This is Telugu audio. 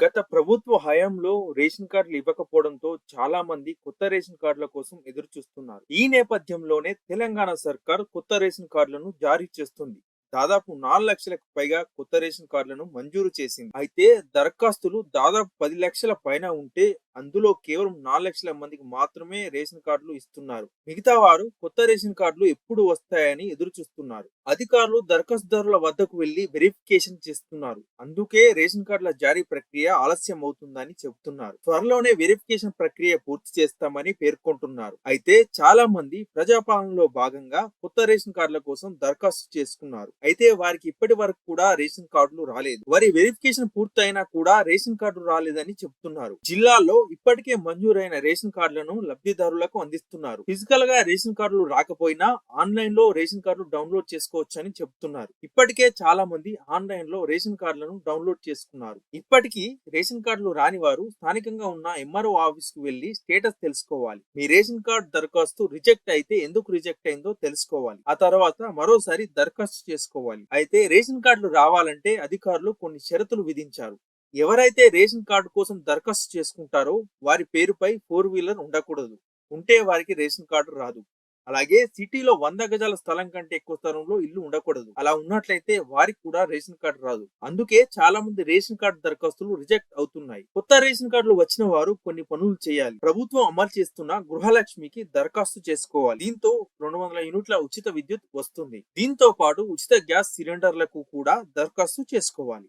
గత ప్రభుత్వ హయాంలో రేషన్ కార్డులు ఇవ్వకపోవడంతో చాలా మంది కొత్త రేషన్ కార్డుల కోసం ఎదురు చూస్తున్నారు ఈ నేపథ్యంలోనే తెలంగాణ సర్కార్ కొత్త రేషన్ కార్డులను జారీ చేస్తుంది. దాదాపు నాలుగు లక్షలకు పైగా కొత్త రేషన్ కార్డులను మంజూరు చేసింది. అయితే దరఖాస్తులు దాదాపు పది లక్షల పైన ఉంటే అందులో కేవలం నాలుగు లక్షల మందికి మాత్రమే రేషన్ కార్డులు ఇస్తున్నారు. మిగతా వారు కొత్త రేషన్ కార్డులు ఎప్పుడు వస్తాయని ఎదురు చూస్తున్నారు అధికారులు దరఖాస్తుదారుల వద్దకు వెళ్ళి వెరిఫికేషన్ చేస్తున్నారు. అందుకే రేషన్ కార్డుల జారీ ప్రక్రియ ఆలస్యం అవుతుందని చెబుతున్నారు. త్వరలోనే వెరిఫికేషన్ ప్రక్రియ పూర్తి చేస్తామని పేర్కొంటున్నారు. అయితే చాలా మంది ప్రజాపాలనలో భాగంగా కొత్త రేషన్ కార్డుల కోసం దరఖాస్తు చేసుకున్నారు. అయితే వారికి ఇప్పటి వరకు కూడా రేషన్ కార్డులు రాలేదు. వారి వెరిఫికేషన్ పూర్తయినా కూడా రేషన్ కార్డు రాలేదని చెబుతున్నారు జిల్లాలో ఇప్పటికే మంజూరైన రేషన్ కార్డులను లబ్ధిదారులకు అందిస్తున్నారు. ఫిజికల్గా రేషన్ కార్డులు రాకపోయినా ఆన్లైన్లో రేషన్ కార్డులు డౌన్లోడ్ చేసుకోవచ్చని చెబుతున్నారు ఇప్పటికే చాలా మంది ఆన్లైన్లో రేషన్ కార్డులను డౌన్లోడ్ చేసుకున్నారు. ఇప్పటికీ రేషన్ కార్డులు రాని వారు స్థానికంగా ఉన్న ఎంఆర్ఓ ఆఫీస్కు వెళ్ళి స్టేటస్ తెలుసుకోవాలి. మీ రేషన్ కార్డు దరఖాస్తు రిజెక్ట్ అయితే ఎందుకు రిజెక్ట్ అయిందో తెలుసుకోవాలి. ఆ తర్వాత మరోసారి దరఖాస్తు చేసుకోవాలి అయితే రేషన్ కార్డులు రావాలంటే అధికారులు కొన్ని షరతులు విధించారు. ఎవరైతే రేషన్ కార్డు కోసం దరఖాస్తు చేసుకుంటారో వారి పేరుపై ఫోర్ వీలర్ ఉండకూడదు. ఉంటే వారికి రేషన్ కార్డు రాదు. అలాగే సిటీలో వంద గజాల స్థలం కంటే ఎక్కువ స్థలంలో ఇల్లు ఉండకూడదు. అలా ఉన్నట్లయితే వారికి కూడా రేషన్ కార్డు రాదు. అందుకే చాలా మంది రేషన్ కార్డు దరఖాస్తులు రిజెక్ట్ అవుతున్నాయి. కొత్త రేషన్ కార్డులు వచ్చిన వారు కొన్ని పనులు చేయాలి. ప్రభుత్వం అమలు చేస్తున్న గృహలక్ష్మికి దరఖాస్తు చేసుకోవాలి. దీంతో రెండు వందల యూనిట్ల ఉచిత విద్యుత్ వస్తుంది. దీంతో పాటు ఉచిత గ్యాస్ సిలిండర్లకు కూడా దరఖాస్తు చేసుకోవాలి.